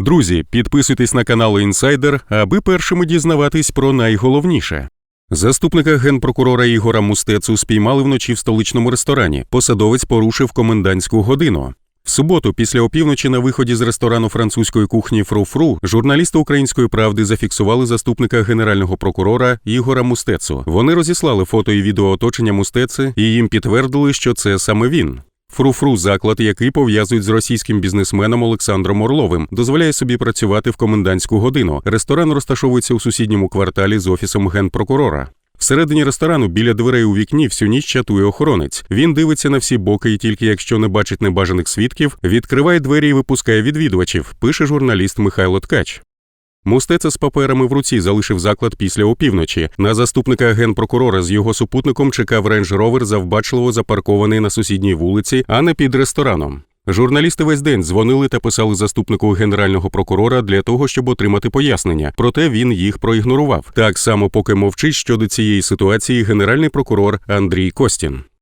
Друзі, підписуйтесь на канал Інсайдер, аби першими дізнаватись про найголовніше. Заступника генпрокурора Ігора Мустецу спіймали вночі в столичному ресторані. Посадовець порушив комендантську годину. В суботу, після опівночі, на виході з ресторану французької кухні Фру-Фру, журналісти української правди зафіксували заступника генерального прокурора Ігора Мустецу. Вони розіслали фото і відео оточення Мустеци, і їм підтвердили, що це саме він. Фру-Фру, заклад, який пов'язують з російським бізнесменом Олександром Орловим, дозволяє собі працювати в комендантську годину. Ресторан розташовується у сусідньому кварталі з офісом генпрокурора. Всередині ресторану біля дверей у вікні всю ніч чатує охоронець. Він дивиться на всі боки, і тільки якщо не бачить небажаних свідків, відкриває двері і випускає відвідувачів, пише журналіст Михайло Ткач. Мустеця з паперами в руці залишив заклад після опівночі. На заступника генпрокурора з його супутником чекав рейндж-ровер завбачливо запаркований на сусідній вулиці, а не під рестораном. Журналісти весь день дзвонили та писали заступнику генерального прокурора для того, щоб отримати пояснення. Проте він їх проігнорував. Так само, поки мовчить щодо цієї ситуації генеральний прокурор Андрій Костін.